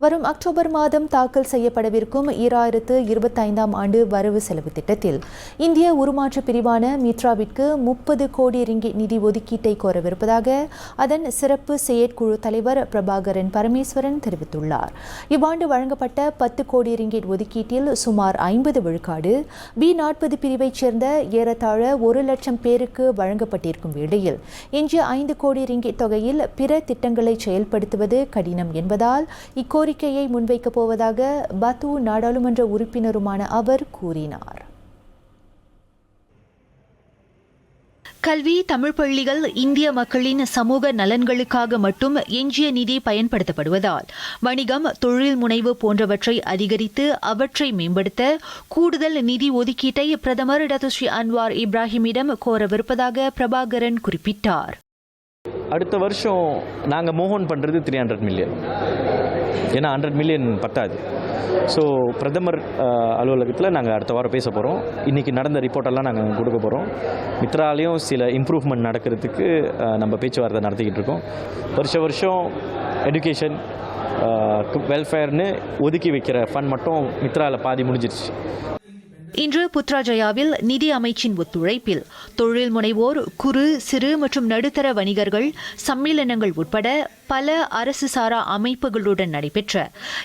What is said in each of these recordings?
வரும் அக்டோபர் மாதம் தாக்கல் செய்யப்படவிருக்கும் ஈராயிரத்து இருபத்தைந்தாம் ஆண்டு வரவு செலவு திட்டத்தில் இந்திய உருமாற்ற பிரிவான மித்ராவிற்கு முப்பது கோடி ரிங்கிட் நிதி ஒதுக்கீட்டை கோரவிருப்பதாக அதன் சிறப்பு செயற்குழு தலைவர் பிரபாகரன் பரமேஸ்வரன் தெரிவித்துள்ளார். இவ்வாண்டு வழங்கப்பட்ட பத்து கோடி ரிங்கிட் ஒதுக்கீட்டில் சுமார் ஐம்பது விழுக்காடு பி நாற்பது பிரிவைச் சேர்ந்த ஏறத்தாழ ஒரு லட்சம் பேருக்கு வழங்கப்பட்டிருக்கும் வேளையில் எஞ்சிய ஐந்து கோடி ரிங்கிட் தொகையில் பிற திட்டங்களை செயல்படுத்துவது கடினம் என்பதால் கோரிக்கையை முன்வைக்கப் போவதாக பத்து நாடாளுமன்ற உறுப்பினருமான அவர் கூறினார். கல்வி தமிழ் பள்ளிகள் இந்திய மக்களின் சமூக நலன்களுக்காக மட்டும் எஞ்சிய நிதி பயன்படுத்தப்படுவதால் வணிகம் தொழில் முனைவு போன்றவற்றை அதிகரித்து அவற்றை மேம்படுத்த கூடுதல் நிதி ஒதுக்கீட்டை பிரதமர் டாக்டர் ஸ்ரீ அன்வார் இப்ராஹிமிடம் கோரவிருப்பதாக பிரபாகரன் குறிப்பிட்டார். அடுத்த வருஷம் நாங்கள் மோகன் பண்ணுறது த்ரீ ஹண்ட்ரட் மில்லியன் ஏன்னா ஹண்ட்ரட் மில்லியன் பத்தாது. ஸோ பிரதமர் அலுவலகத்தில் நாங்கள் அடுத்த வாரம் பேச போகிறோம் இன்றைக்கி நடந்த ரிப்போர்ட்டெல்லாம் நாங்கள் கொடுக்க போகிறோம் மித்ராலையும் சில இம்ப்ரூவ்மெண்ட் நடக்கிறதுக்கு நம்ம பேச்சுவார்த்தை நடத்திக்கிட்டு இருக்கோம். வருஷ வருஷம் எடுகேஷன் வெல்ஃபேர்னு ஒதுக்கி வைக்கிற ஃபண்ட் மட்டும் மித்ராவில் பாதி முடிஞ்சிருச்சு. இன்று புத்ராஜயாவில் நிதி அமைச்சின் ஒத்துழைப்பில் தொழில் முனைவோர் குறு சிறு மற்றும் நடுத்தர வணிகர்கள் சம்மேளனங்கள் உட்பட பல அரசு சாரா அமைப்புகளுடன் நடைபெற்ற.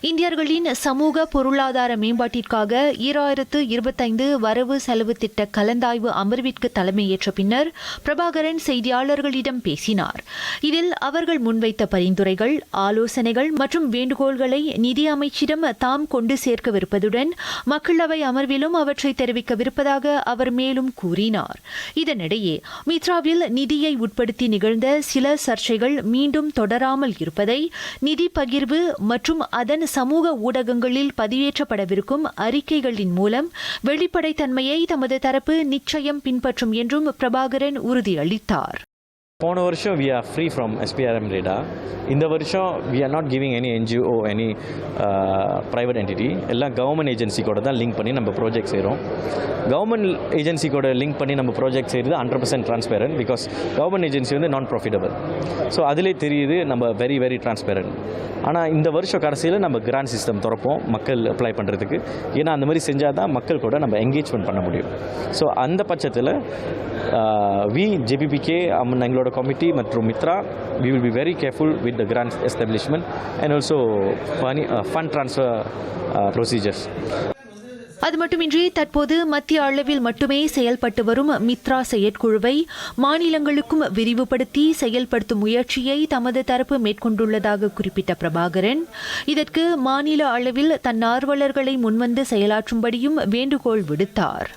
இந்தியர்களின் சமூக பொருளாதார மேம்பாட்டிற்காக ஈராயிரத்து இருபத்தைந்து வரவு செலவு திட்ட கலந்தாய்வு அமர்விற்கு தலைமையேற்ற பின்னர் பிரபாகரன் செய்தியாளர்களிடம் பேசினார். இதில் அவர்கள் முன்வைத்த பரிந்துரைகள் ஆலோசனைகள் மற்றும் வேண்டுகோள்களை நிதி அமைச்சிடம் தாம் கொண்டு சேர்க்கவிருப்பதுடன் மக்களவை அமர்விலும் அவற்றை தெரிவிக்கவிருப்பதாக அவர் மேலும் கூறினார். இதனிடையே மித்ராவில் நிதியை உட்படுத்தி நிகழ்ந்த சில சர்ச்சைகள் மீண்டும் தொடராமல் இருப்பதை நிதி பகிர்வு மற்றும் அதன் சமூக ஊடகங்களில் பதிவேற்றப்படவிருக்கும் அறிக்கைகளின் மூலம் வெளிப்படைத்தன்மையை தமது தரப்பு நிச்சயம் பின்பற்றும் என்றும் பிரபாகரன் உறுதியளித்தார். போன வருஷம் we are free from SPRM ரேடா இந்த வருஷம் we are not giving any NGO any private entity எல்லாம் கவர்மெண்ட் ஏஜென்சி கூட தான் லிங்க் பண்ணி நம்ம ப்ராஜெக்ட் செய்கிறோம் கவர்மெண்ட் ஏஜென்சி கூட லிங்க் பண்ணி நம்ம ப்ராஜெக்ட் செய்கிறது hundred percent transparent because government agency வந்து நான் ப்ராஃபிட்டபிள் ஸோ அதிலே தெரியுது நம்ம வெரி வெரி ட்ரான்ஸ்பேரண்ட் ஆனால் இந்த வருஷம் கடைசியில் நம்ம கிராண்ட் சிஸ்டம் திறப்போம் மக்கள் அப்ளை பண்ணுறதுக்கு ஏன்னா அந்த மாதிரி செஞ்சால் தான் மக்கள் கூட நம்ம என்கேஜ்மெண்ட் பண்ண முடியும். ஸோ அந்த பட்சத்தில் uh, வி ஜேபிபிகே எங்களோட கமிட்டி மற்றும் Mitra we will be very careful with the grant establishment and fund fund transfer procedures அது மட்டுமின்றி தற்போது மத்திய அளவில் மட்டுமே செயல்பட்டு வரும் மித்ரா செயற்குழுவை மாநிலங்களுக்கும் விரிவுபடுத்தி செயல்படுத்தும் முயற்சியை தமது தரப்பு மேற்கொண்டுள்ளதாக குறிப்பிட்ட பிரபாகரன். இதற்கு மாநில அளவில் தன்னார்வலர்களை முன்வந்து செயலாற்றும்படியும் வேண்டுகோள் விடுத்தார்.